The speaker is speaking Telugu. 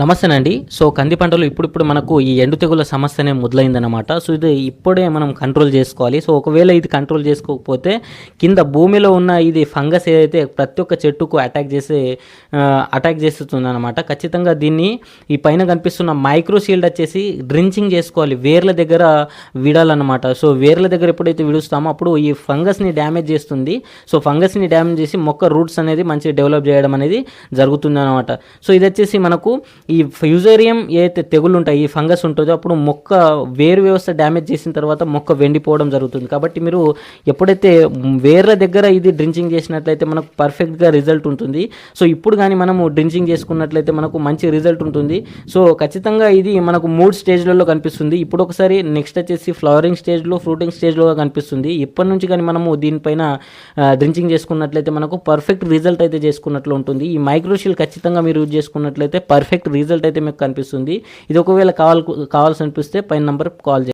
నమస్తేనండి. సో కంది పంటలు ఇప్పుడిప్పుడు మనకు ఈ ఎండు తెగుల సమస్య అనేది మొదలైందనమాట సో ఇది ఇప్పుడే మనం కంట్రోల్ చేసుకోవాలి. సో ఒకవేళ ఇది కంట్రోల్ చేసుకోకపోతే కింద భూమిలో ఉన్న ఇది ఫంగస్ ఏదైతే ప్రతి ఒక్క చెట్టుకు అటాక్ చేసే అటాక్ చేస్తుంది అనమాట ఖచ్చితంగా దీన్ని ఈ పైన కనిపిస్తున్న మైక్రో షీల్డ్ వచ్చేసి డ్రించింగ్ చేసుకోవాలి. వేర్ల దగ్గర విడాలన్నమాట. సో వేర్ల దగ్గర ఎప్పుడైతే విడుస్తామో అప్పుడు ఈ ఫంగస్ని డ్యామేజ్ చేస్తుంది. సో ఫంగస్ని డ్యామేజ్ చేసి మొక్క రూట్స్ అనేది మంచిగా డెవలప్ చేయడం అనేది జరుగుతుంది అనమాట సో ఇది వచ్చేసి మనకు ఈ ఫ్యూజేరియం ఏదైతే తెగులు ఉంటాయి ఈ ఫంగస్ ఉంటుందో అప్పుడు మొక్క వేరు వ్యవస్థ డ్యామేజ్ చేసిన తర్వాత మొక్క వెండిపోవడం జరుగుతుంది. కాబట్టి మీరు ఎప్పుడైతే వేర్ల దగ్గర ఇది డ్రించింగ్ చేసినట్లయితే మనకు పర్ఫెక్ట్గా రిజల్ట్ ఉంటుంది. సో ఇప్పుడు కానీ మనము డ్రించింగ్ చేసుకున్నట్లయితే మనకు మంచి రిజల్ట్ ఉంటుంది. సో ఖచ్చితంగా ఇది మనకు మూడు స్టేజ్లలో కనిపిస్తుంది. ఇప్పుడు ఒకసారి నెక్స్ట్ వచ్చేసి ఫ్లవరింగ్ స్టేజ్లో ఫ్రూటింగ్ స్టేజ్లో కనిపిస్తుంది. ఇప్పటి నుంచి కానీ మనము దీనిపైన డ్రించింగ్ చేసుకున్నట్లయితే మనకు పర్ఫెక్ట్ రిజల్ట్ అయితే చేసుకున్నట్లు ఉంటుంది. ఈ మైక్రోషిల్ ఖచ్చితంగా మీరు యూజ్ చేసుకున్నట్లయితే పర్ఫెక్ట్ రిజల్ట్ అయితే మీకు కనిపిస్తుంది. ఇది ఒకవేళ కావాలి కావాల్సి అనిపిస్తే పైన నంబర్ కాల్ చేయండి.